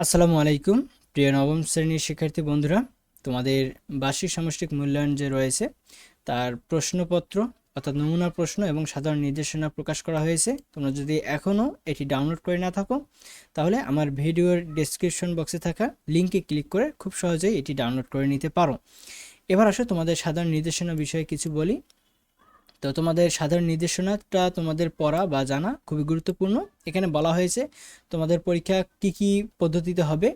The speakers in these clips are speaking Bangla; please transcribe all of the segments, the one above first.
আসসালামু আলাইকুম। প্রিয় নবম শ্রেণির শিক্ষার্থী বন্ধুরা, তোমাদের বার্ষিক সামষ্টিক মূল্যায়ন যে রয়েছে, তার প্রশ্নপত্র অর্থাৎ নমুনা প্রশ্ন এবং সাধারণ নির্দেশনা প্রকাশ করা হয়েছে। তোমরা যদি এখনও এটি ডাউনলোড করে না থাকো, তাহলে আমার ভিডিওর ডেসক্রিপশন বক্সে থাকা লিঙ্কে ক্লিক করে খুব সহজেই এটি ডাউনলোড করে নিতে পারো। এবার আসো তোমাদের সাধারণ নির্দেশনা বিষয়ে কিছু বলি। তো তোমাদের সাধারণ নির্দেশনাটা তোমাদের পড়া বা জানা খুবই গুরুত্বপূর্ণ। এখানে বলা হয়েছে তোমাদের পরীক্ষা কি কি পদ্ধতিতে হবে।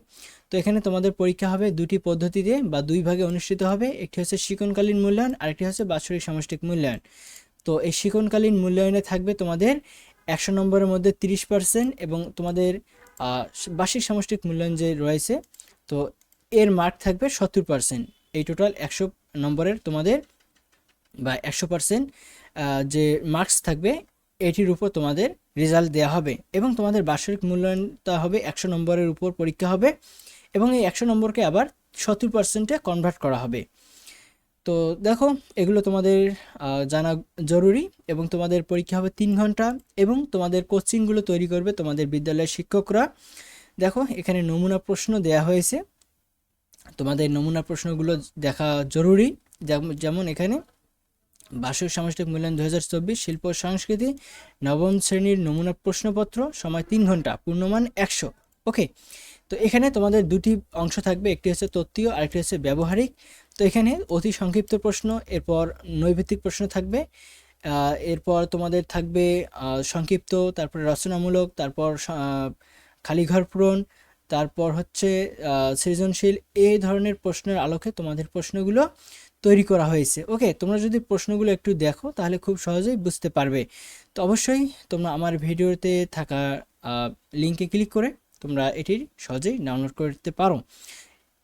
তো এখানে তোমাদের পরীক্ষা হবে দুটি পদ্ধতিতে বা দুই ভাগে অনুষ্ঠিত হবে। একটি হচ্ছে শিকনকালীন মূল্যায়ন, আরেকটি হচ্ছে বাৎসরিক সমষ্টিক মূল্যায়ন। তো এই শিকনকালীন মূল্যায়নে থাকবে তোমাদের একশো নম্বরের মধ্যে তিরিশ পার্সেন্ট এবং তোমাদের বার্ষিক সামষ্টিক মূল্যায়ন যে রয়েছে, তো এর মার্ক থাকবে সত্তর পার্সেন্ট এই টোটাল একশো নম্বরের তোমাদের বা একশো পার্সেন্ট যে মার্কস থাকবে, এটির উপর তোমাদের রেজাল্ট দেওয়া হবে এবং তোমাদের বার্ষিক মূল্যায়নটা হবে একশো নম্বরের উপর পরীক্ষা হবে এবং এই একশো নম্বরকে আবার সত্তর পার্সেন্টে কনভার্ট করা হবে। তো দেখো, এগুলো তোমাদের জানা জরুরি এবং তোমাদের পরীক্ষা হবে তিন ঘণ্টা এবং তোমাদের কোচিংগুলো তৈরি করবে তোমাদের বিদ্যালয়ের শিক্ষকরা। দেখো, এখানে নমুনা প্রশ্ন দেয়া হয়েছে। তোমাদের নমুনা প্রশ্নগুলো দেখা জরুরি, যেমন- যেমন এখানে বার্ষিক সামষ্টিক মূল্যায়ন দু হাজার চব্বিশ শিল্প সংস্কৃতি নবম শ্রেণির নমুনা প্রশ্নপত্র সময় তিন ঘণ্টা পূর্ণমান একশো। ওকে তো এখানে তোমাদের দুটি অংশ থাকবে একটি হচ্ছে তত্ত্বীয় আরেকটি হচ্ছে ব্যবহারিক। তো এখানে অতি সংক্ষিপ্ত প্রশ্ন এরপর নৈভিত্তিক প্রশ্ন থাকবে এরপর তোমাদের থাকবে সংক্ষিপ্ত তারপরে রচনামূলক তারপর স- আহ, খালি ঘর পূরণ তারপর হচ্ছে সৃজনশীল এই ধরনের প্রশ্নের আলোকে তোমাদের প্রশ্নগুলো তৈরি করা হয়েছে। ওকে, তোমরা যদি প্রশ্নগুলো একটু দেখো, তাহলে খুব সহজেই বুঝতে পারবে। তো অবশ্যই তোমরা আমার ভিডিওতে থাকা লিঙ্কে ক্লিক করে তোমরা এটির সহজেই ডাউনলোড করতে পারো।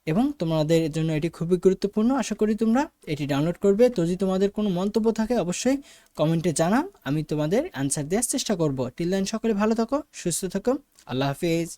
এবং তোমাদের জন্য এটি খুবই গুরুত্বপূর্ণ, আশা করি তোমরা এটি ডাউনলোড করবে। তো যদি তোমাদের কোনো মন্তব্য থাকে, অবশ্যই কমেন্টে জানাও, আমি তোমাদের অ্যান্সার দেওয়ার চেষ্টা করব। টিল দেন, সকলে ভালো থাকো, সুস্থ থাকো, আল্লাহ হাফিজ।